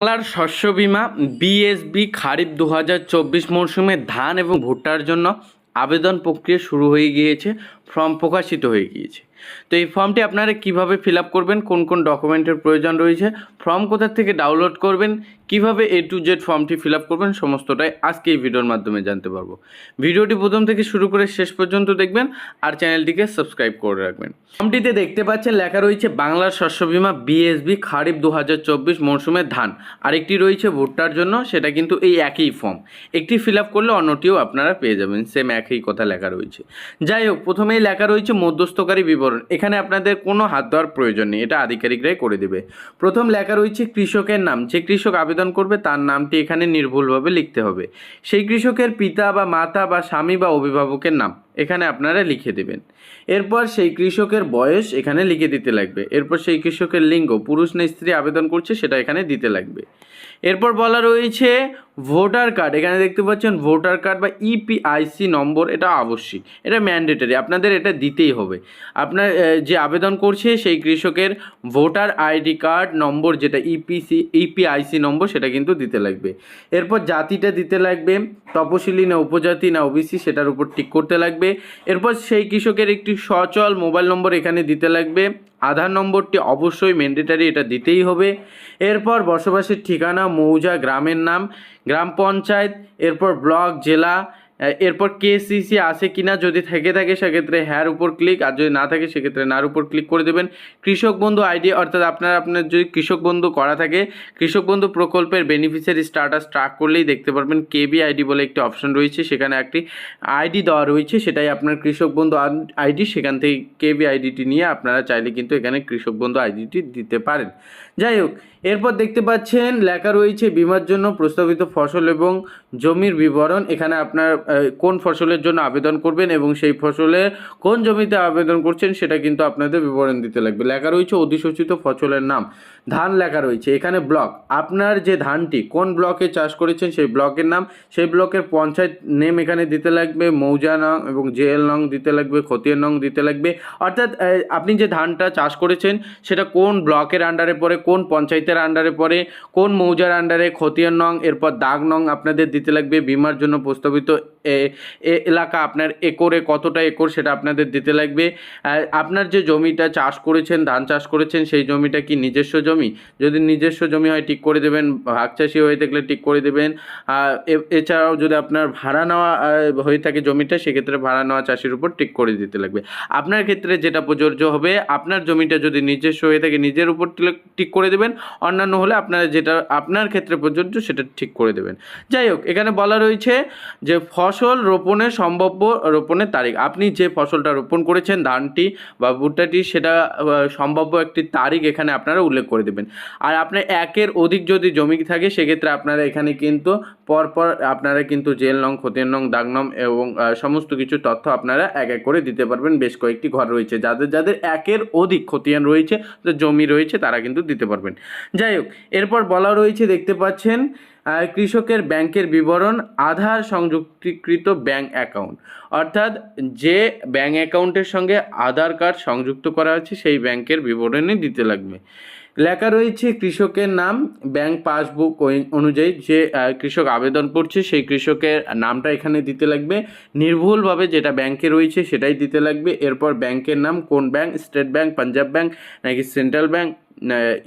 বাংলার শস্য বিমা বিএসবি খারিফ দু মরশুমে ধান এবং ভুট্টার জন্য আবেদন প্রক্রিয়া শুরু হয়ে গিয়েছে, ফর্ম প্রকাশিত হয়ে গিয়েছে। তো এই ফর্মটি আপনারা কীভাবে ফিল করবেন? কোন কোন ডকুমেন্টের প্রয়োজন রয়েছে? ফর্ম কোথা থেকে ডাউনলোড করবেন? কীভাবে এ টু জেড ফর্মটি ফিল করবেন? সমস্তটাই আজকে এই ভিডিওর মাধ্যমে জানতে পারব। ভিডিওটি প্রথম থেকে শুরু করে শেষ পর্যন্ত দেখবেন আর চ্যানেলটিকে সাবস্ক্রাইব করে রাখবেন। ফর্মটিতে দেখতে পাচ্ছেন লেখা রয়েছে বাংলার শস্য বীমা বিএসবি খারিফ দু হাজার চব্বিশ মরশুমের ধান। আরেকটি রয়েছে ভুট্টার জন্য, সেটা কিন্তু এই একই ফর্ম। একটি ফিল করলে অন্যটিও আপনারা পেয়ে যাবেন। সেম একই কথা লেখা রয়েছে। যাই হোক, প্রথমেই লেখা রয়েছে মধ্যস্থকারী বিবরণ। এখানে আপনাদের কোনো হাত দেওয়ার প্রয়োজন নেই, এটা আধিকারিকরাই করে দেবে। প্রথম লেখা রয়েছে কৃষকের নাম, যে কৃষক আবেদন করবে তার নামটি এখানে নির্ভুলভাবে লিখতে হবে। সেই কৃষকের পিতা বা মাতা বা স্বামী বা অভিভাবকের নাম, এখানে আপনারা লিখে দেবেন। এরপর সেই কৃষকের বয়স এখানে লিখে দিতে লাগবে। এরপর সেই কৃষকের লিঙ্গ, পুরুষ না স্ত্রী আবেদন করছে সেটা এখানে দিতে লাগবে। এরপর বলা রয়েছে ভোটার কার্ড, এখানে দেখতে পাচ্ছেন ভোটার কার্ড বা ইপিআইসি নম্বর, এটা আবশ্যিক, এটা ম্যান্ডেটরি, আপনাদের এটা দিতেই হবে। আপনার যে আবেদন করছে সেই কৃষকের ভোটার আইডি কার্ড নম্বর, যেটা E ইপিসি ইপিআইসি নম্বর, সেটা কিন্তু দিতে লাগবে। এরপর জাতিটা দিতে লাগবে, তপশিলি না উপজাতি না ওবিসি, সেটার উপর ঠিক করতে লাগবে। এরপর সেই কৃষকের একটি সচল মোবাইল নম্বর এখানে দিতে লাগবে, আধার নম্বরটি অবশ্যই ম্যান্ডেটারি, এটা দিতেই হবে। এরপর বসবাসের ঠিকানা, মৌজা, গ্রামের নাম গ্রাম পঞ্চায়েত এরপর ব্লক জেলা এরপর কেসিসি আছে কিনা যদি থেকে থাকে সেক্ষেত্রে হ্যার উপর ক্লিক, আর যদি না থাকে সেক্ষেত্রে নার উপর ক্লিক করে দেবেন। কৃষক বন্ধু আইডি, অর্থাৎ আপনার আপনার যদি কৃষক বন্ধু করা থাকে, কৃষক বন্ধু প্রকল্পের বেনিফিশিয়ারি স্টাটাস ট্র্যাক করলেই দেখতে পারবেন। কেবি আইডি বলে একটি অপশন রয়েছে, সেখানে একটি আইডি দেওয়া রয়েছে, সেটাই আপনার কৃষক বন্ধু আইডি, সেখান থেকে কেবি আইডিটি নিয়ে আপনারা চাইলে কিন্তু এখানে কৃষক বন্ধু আইডিটি দিতে পারেন। যাই হোক, এরপর দেখতে পাচ্ছেন, লেখা রয়েছে, বিমার জন্য প্রস্তাবিত ফসল এবং জমির বিবরণ। এখানে আপনার কোন ফসলের জন্য আবেদন করবেন এবং সেই ফসলে কোন জমিতে আবেদন করছেন সেটা কিন্তু আপনাদের বিবরণ দিতে লাগবে। লেখা রয়েছে অধিসূচিত ফসলের নাম। ধান লেখা রয়েছে। এখানে ব্লক। আপনার যে ধানটি কোন ব্লকে চাষ করেছেন সেই ব্লকের নাম। সেই ব্লকের পঞ্চায়েত নেম এখানে দিতে লাগবে। মৌজা নং এবং জেএল নং দিতে লাগবে। খতিয়ান নং দিতে লাগবে। অর্থাৎ আপনি যে ধানটা চাষ করেছেন সেটা কোন ব্লকের আন্ডারে পড়ে, কোন পঞ্চায়েতের আন্ডারে পড়ে, কোন মৌজার আন্ডারে খতিয়ান নং, এরপর দাগ নং আপনাদের দিতে লাগবে। বিমার জন্য প্রস্তাবিত এলাকা আপনার একরে, কতটা একর সেটা আপনাদের দিতে লাগবে। আপনার যে জমিটা চাষ করেছেন, ধান চাষ করেছেন, সেই জমিটা কি নিজস্ব জমি? যদি নিজস্ব জমি হয়, ঠিক করে দেবেন, ভাগ চাষি হয়ে থাকলে ঠিক করে দেবেন। এছাড়াও যদি আপনার ভাড়া নেওয়া হয়ে থাকে জমিটা, সেক্ষেত্রে ভাড়া নেওয়া চাষির উপর ঠিক করে দিতে লাগবে। আপনার ক্ষেত্রে যেটা প্রযোজ্য হবে, আপনার জমিটা যদি নিজস্ব হয়ে থাকে, নিজের উপর ঠিক করে দেবেন। অন্যান্য হলে আপনারা যেটা, আপনার ক্ষেত্রে প্রযোজ্য, সেটা ঠিক করে দেবেন। যাই হোক, এখানে বলা রয়েছে যে ফসল রোপণের সম্ভাব্য রোপণের তারিখ। আপনি যে ফসলটা রোপণ করেছেন, ধানটি বা ভুট্টাটি, সেটা সম্ভাব্য একটি তারিখ এখানে আপনারা উল্লেখ করে দেবেন। আর আপনার একের অধিক যদি জমি থাকে, সেক্ষেত্রে আপনারা এখানে কিন্তু পরপর আপনারা কিন্তু জেল নং, খতিয়ান নং, দাগ নং এবং সমস্ত কিছু তথ্য আপনারা এক এক করে দিতে পারবেন। বেশ কয়েকটি ঘর রয়েছে। যাদের যাদের একের অধিক খতিয়ান রয়েছে জমি রয়েছে, তারা কিন্তু দিতে পারবেন। যাই হোক, এরপর বলা রয়েছে, দেখতে পাচ্ছেন কৃষকের ব্যাংকের বিবরণ, আধার সংযুক্তিকৃত ব্যাংক অ্যাকাউন্ট। অর্থাৎ যে ব্যাংক অ্যাকাউন্টের সঙ্গে আধার কার্ড সংযুক্ত করা আছে সেই ব্যাংকের বিবরণী দিতে লাগবে। লেখা রয়েছে কৃষকের নাম, ব্যাংক পাসবুক অনুযায়ী যে কৃষক আবেদন করছে, সেই কৃষকের নামটা এখানে দিতে লাগবে। নির্ভুলভাবে যেটা ব্যাংকে রয়েছে, সেটাই দিতে লাগবে। এরপর ব্যাংকের নাম, কোন bank, state bank, Punjab bank নাকি সেন্ট্রাল ব্যাংক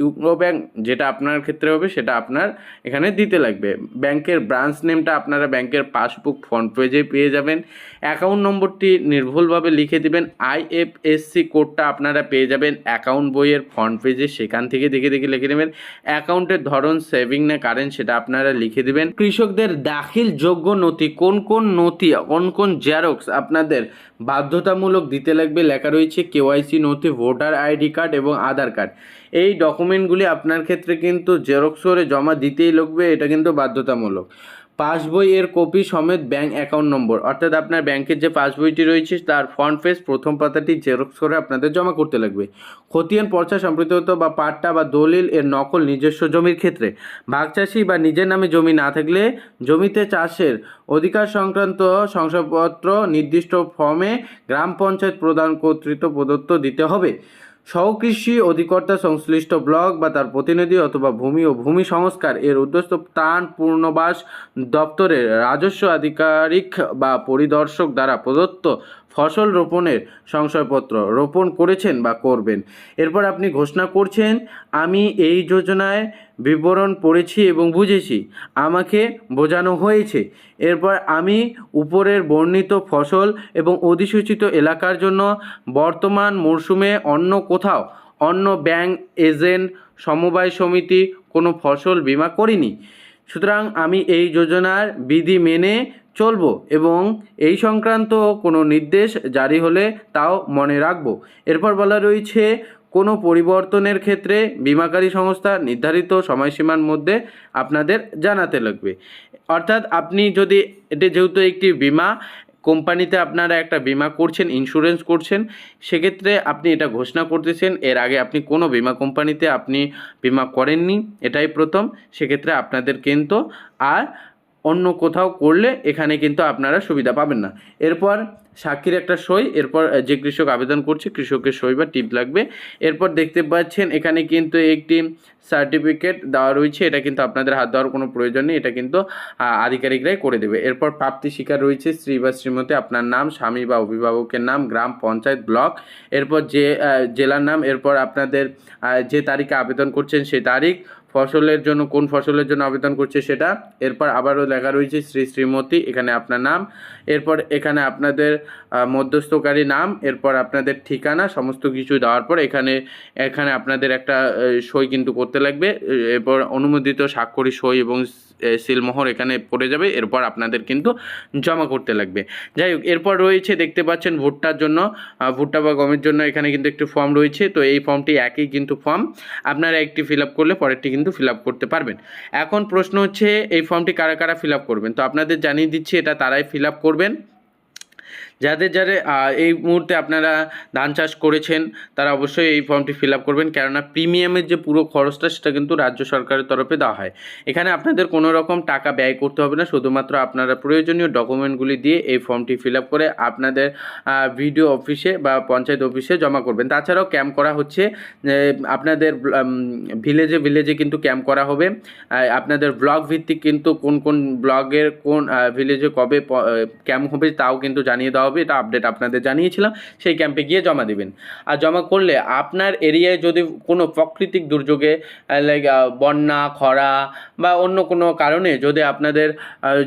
ইউকো ব্যাংক যেটা আপনার ক্ষেত্রে হবে সেটা আপনার এখানে দিতে লাগবে। ব্যাংকের ব্রাঞ্চ নেমটা আপনারা ব্যাংকের পাসবুক ফ্রন্ট পেজে পেয়ে যাবেন। অ্যাকাউন্ট নম্বরটি নির্ভুলভাবে লিখে দিবেন। আইএফএসসি কোডটা আপনারা পেয়ে যাবেন অ্যাকাউন্ট বইয়ের ফ্রন্ট পেজে। সেখান থেকে দেখে দেখে লিখে নেবেন। অ্যাকাউন্টের ধরন, সেভিং না কারেন্ট সেটা আপনারা লিখে দিবেন। কৃষকদের দাখিল যোগ্য নথি, কোন কোন নথি, কোন কোন জেরক্স আপনাদের বাধ্যতামূলক দিতে লাগবে লেখা রয়েছে। কেওয়াইসি নথি, ভোটার আইডি কার্ড এবং আধার কার্ড। এই ডকুমেন্টগুলি আপনার ক্ষেত্রে কিন্তু জেরক্স করে জমা দিতেই লাগবে এটা কিন্তু বাধ্যতামূলক। পাসবই এর কপি সমেত ব্যাংক অ্যাকাউন্ট নম্বর অর্থাৎ আপনার ব্যাংকের যে পাসবইটি রয়েছে, তার ফ্রন্ট পেজ প্রথম পাতাটি জেরক্স করে আপনাদের জমা করতে লাগবে। খতিয়ান, পর্চা সম্পৃক্ত বা পাট্টা বা দলিল এর নকল নিজস্ব জমির ক্ষেত্রে। ভাগ চাষি বা নিজের নামে জমি না থাকলে জমিতে চাষের অধিকার সংক্রান্ত শংসাপত্র নির্দিষ্ট ফর্মে গ্রাম পঞ্চায়েত প্রদান কর্তৃত্ব প্রদত্ত দিতে হবে। সহকৃষি অধিকর্তা সংশ্লিষ্ট ব্লক বা তার প্রতিনিধি অথবা ভূমি ও ভূমি সংস্কার এর উদ্দেশ্য ত্রাণ পূর্ণবাস দপ্তরের রাজস্ব আধিকারিক বা পরিদর্শক দ্বারা প্রদত্ত ফসল রোপণের সংশয়পত্র রোপণ করেছেন বা করবেন। এরপর আপনি ঘোষণা করছেন, আমি এই যোজনায় বিবরণ পড়েছি এবং বুঝেছি, আমাকে বোঝানো হয়েছে। এরপর আমি উপরের বর্ণিত ফসল এবং অধিসূচিত এলাকার জন্য বর্তমান মরশুমে অন্য কোথাও, অন্য ব্যাংক, এজেন্ট, সমবায় সমিতি কোনো ফসল বীমা করিনি। সুতরাং আমি এই যোজনার বিধি মেনে চলবো এবং এই সংক্রান্ত কোনো নির্দেশ জারি হলে তাও মনে রাখব। এরপর বলা রয়েছে, কোনো পরিবর্তনের ক্ষেত্রে বিমাকারী সংস্থা নির্ধারিত সময়সীমার মধ্যে আপনাদের জানাতে লাগবে। অর্থাৎ আপনি যদি, এটি যেহেতু একটি বিমা, কোম্পানিতে আপনারা একটা বিমা করছেন ইন্স্যুরেন্স করছেন, সেক্ষেত্রে আপনি এটা ঘোষণা করতেছেন, এর আগে আপনি কোনো বিমা কোম্পানিতে আপনি বিমা করেননি, এটাই প্রথম, সেক্ষেত্রে আপনাদের কিন্তু আর অন্য কোথাও করলে এখানে কিন্তু আপনারা সুবিধা পাবেন না। এরপর সাক্ষীর একটা সই, এরপর যে কৃষক আবেদন করছে, কৃষকের সই বা টিপ লাগবে। এরপর দেখতে পাচ্ছেন, এখানে কিন্তু একটি সার্টিফিকেট দেওয়া রয়েছে। এটা কিন্তু আপনাদের হাত দেওয়ার কোনো প্রয়োজন নেই। এটা কিন্তু আধিকারিকরাই করে দেবে। এরপর প্রাপ্তি শিকার রয়েছে স্ত্রী বা শ্রীমতী। আপনার নাম, স্বামী বা অভিভাবকের নাম, গ্রাম, পঞ্চায়েত, ব্লক। এরপর যে জেলার নাম, এরপর আপনাদের যে তারিখে আবেদন করছেন সেই তারিখ। ফসলের জন্য, কোন ফসলের জন্য আবেদন করছে সেটা। এরপর আবারও লেখা রয়েছে শ্রী শ্রীমতী, এখানে আপনার নাম। এরপর এখানে আপনাদের মধ্যস্থকারী নাম, এরপর আপনাদের ঠিকানা, সমস্ত কিছু দেওয়ার পর এখানে এখানে আপনাদের একটা সই কিন্তু করতে লাগবে। এরপর অনুমোদিত স্বাক্ষরী সই এবং সিলমোহর এখানে পড়ে যাবে, এরপর আপনাদের কিন্তু জমা করতে লাগবে। যাই হোক, এরপর রয়েছে, দেখতে পাচ্ছেন ভুট্টার জন্য ভুট্টা বা গমের জন্য এখানে কিন্তু একটি ফর্ম রয়েছে, তো এই ফর্মটি একই কিন্তু ফর্ম আপনারা একটি ফিল আপ করলে পরেরটি কিন্তু ফিল আপ করতে পারবেন। এখন প্রশ্ন হচ্ছে, এই ফর্মটি কারা কারা ফিল আপ করবেন? তো আপনাদের জানিয়ে দিচ্ছি, এটা তারাই ফিল আপ করবেন। যাদের যাদের এই মুহূর্তে আপনারা ধান চাষ করেছেন, তারা অবশ্যই এই ফর্মটি ফিল আপ করবেন। কেননা প্রিমিয়ামের যে পুরো খরচটা, সেটা কিন্তু রাজ্য সরকারের তরফে দেওয়া হয়। এখানে আপনাদের কোনো রকম টাকা ব্যয় করতে হবে না। শুধুমাত্র আপনারা প্রয়োজনীয় ডকুমেন্টগুলি দিয়ে এই ফর্মটি ফিল আপ করে আপনাদের ভিডিও অফিসে বা পঞ্চায়েত অফিসে জমা করবেন। তাছাড়াও ক্যাম্প করা হচ্ছে আপনাদের ভিলেজে ভিলেজে কিন্তু ক্যাম্প করা হবে। আপনাদের ব্লগ ভিত্তিক কিন্তু কোন কোন ব্লগের কোন ভিলেজে কবে ক্যাম্প হবে, তাও কিন্তু জানিয়ে দেওয়া এটা আপডেট আপনাদের জানিয়েছিলাম, সেই ক্যাম্পে গিয়ে জমা দেবেন। আর জমা করলে আপনার এরিয়ায় যদি কোনো প্রাকৃতিক দুর্যোগে লাইক বন্যা, খরা বা অন্য কোনো কারণে যদি আপনাদের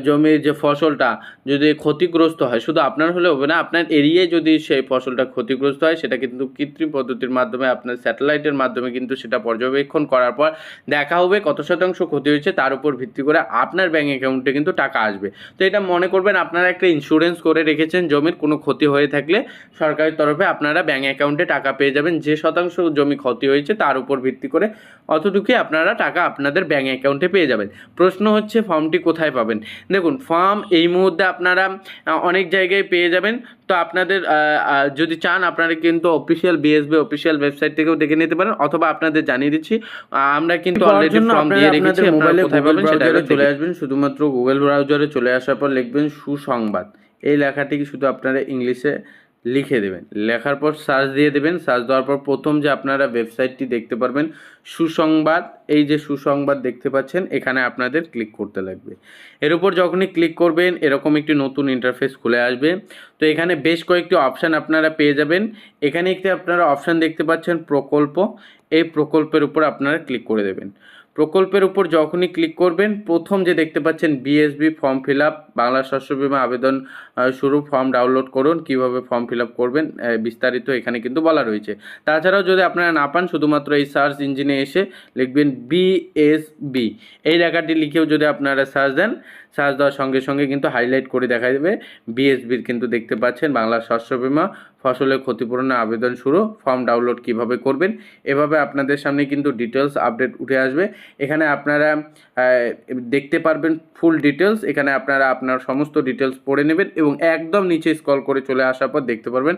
জমির যে ফসলটা যদি ক্ষতিগ্রস্ত হয়, শুধু আপনার হলে হবে না, আপনার এরিয়ায় যদি সেই ফসলটা ক্ষতিগ্রস্ত হয়, সেটা কিন্তু কৃত্রিম পদ্ধতির মাধ্যমে, আপনার স্যাটেলাইটের মাধ্যমে কিন্তু সেটা পর্যবেক্ষণ করার পর দেখা হবে কত শতাংশ ক্ষতি হয়েছে, তার উপর ভিত্তি করে আপনার ব্যাঙ্ক অ্যাকাউন্টে কিন্তু টাকা আসবে। তো এটা মনে করবেন, আপনারা একটা ইন্স্যুরেন্স করে রেখেছেন জমির কোনো ক্ষতি হয়ে থাকলে সরকারের তরফে আপনারা ব্যাঙ্ক অ্যাকাউন্টে টাকা পেয়ে যাবেন। যে শতাংশ জমি ক্ষতি হয়েছে তার উপর ভিত্তি করে অতটুকুই আপনারা টাকা আপনাদের ব্যাঙ্ক অ্যাকাউন্টে পেয়ে যাবেন। প্রশ্ন হচ্ছে ফর্মটি কোথায় পাবেন? দেখুন ফর্ম এই মুহূর্তে আপনারা অনেক জায়গায় পেয়ে যাবেন। তো আপনাদের যদি চান আপনারা কিন্তু অফিসিয়াল বিএসবি অফিসিয়াল ওয়েবসাইট থেকেও দেখে নিতে পারেন অথবা আপনাদের জানিয়ে দিচ্ছি আমরা কিন্তু অলরেডি ফর্ম দিয়ে রেখেছি মোবাইলে কোথায় পাবেন সেটা চলে আসবেন। শুধুমাত্র গুগল ব্রাউজারে চলে আসার পর লিখবেন সুসংবাদ। এই লেখাটিকে শুধু আপনারা ইংলিশে লিখে দেবেন। লেখার পর সার্চ দিয়ে দেবেন। সার্চ দেওয়ার পর প্রথম যে আপনারা ওয়েবসাইটটি দেখতে পারবেন, সুসংবাদ, এই যে সুসংবাদ দেখতে পাচ্ছেন, এখানে আপনাদের ক্লিক করতে লাগবে। এর উপর যখনই ক্লিক করবেন, এরকম একটি নতুন ইন্টারফেস খুলে আসবে। তো এখানে বেশ কয়েকটি অপশান আপনারা পেয়ে যাবেন। এখানে একটি আপনারা অপশান দেখতে পাচ্ছেন, প্রকল্প। এই প্রকল্পের উপর আপনারা ক্লিক করে দেবেন। প্রকল্পের উপর যখনই ক্লিক করবেন, প্রথম যে দেখতে পাচ্ছেন BSB form fill up Bangla শস্য বিমা আবেদন শুরু ফর্ম ডাউনলোড করুন, কীভাবে ফর্ম ফিল আপ করবেন বিস্তারিত এখানে কিন্তু বলা রয়েছে। তাছাড়াও যদি আপনারা না পান, শুধুমাত্র এই সার্চ ইঞ্জিনে এসে লিখবেন বিএসবি এই লেখাটি লিখেও যদি আপনারা সার্চ দেন সার্চ দেওয়ার সঙ্গে সঙ্গে কিন্তু হাইলাইট করে দেখা দেবে বিএসবির কিন্তু দেখতে পাচ্ছেন বাংলা শস্য বিমা ফসলের ক্ষতিপূরণের আবেদন শুরু ফর্ম ডাউনলোড কীভাবে করবেন, এভাবে আপনাদের সামনে কিন্তু ডিটেলস আপডেট উঠে আসবে। এখানে আপনারা দেখতে পারবেন ফুল ডিটেলস এখানে আপনারা আপনার আপনার সমস্ত ডিটেলস পড়ে নেবেন এবং একদম নিচে স্ক্রল করে চলে আসার পর দেখতে পারবেন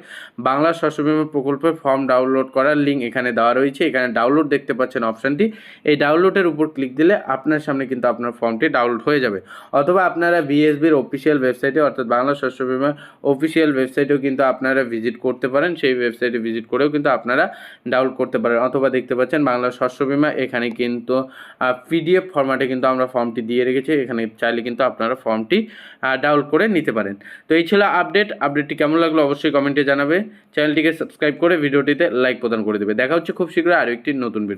বাংলা শস্য বিমা প্রকল্পের ফর্ম ডাউনলোড করার লিঙ্ক এখানে দেওয়া রয়েছে। এখানে ডাউনলোড দেখতে পাচ্ছেন অপশানটি এই ডাউনলোডের উপর ক্লিক দিলে আপনার সামনে কিন্তু আপনার ফর্মটি ডাউনলোড হয়ে যাবে। অথবা আপনারা বিএসবির অফিসিয়াল ওয়েবসাইটে অর্থাৎ বাংলা শস্য বিমা অফিসিয়াল ওয়েবসাইটেও কিন্তু আপনারা ভিজিট করতে পারেন। সেই ওয়েবসাইটে ভিজিট করেও কিন্তু আপনারা ডাউনলোড করতে পারেন। অথবা দেখতে পাচ্ছেন বাংলা শস্য বিমা, এখানে কিন্তু পিডিএফ ফরম্যাটে কিন্তু আমরা ফর্মটি দিয়ে রেখেছি। এখানে চাইলে কিন্তু আপনারা ফর্মটি ডাউনলোড করে নিতে পারেন। তো এই ছিল আপডেট আপডেটটি কেমন লাগল অবশ্যই কমেন্টে জানাবে। চ্যানেলটিকে সাবস্ক্রাইব করে ভিডিওটিতে লাইক প্রদান করে দেবে। দেখা হচ্ছে খুব শীঘ্রই আরও একটি নতুন ভিডিও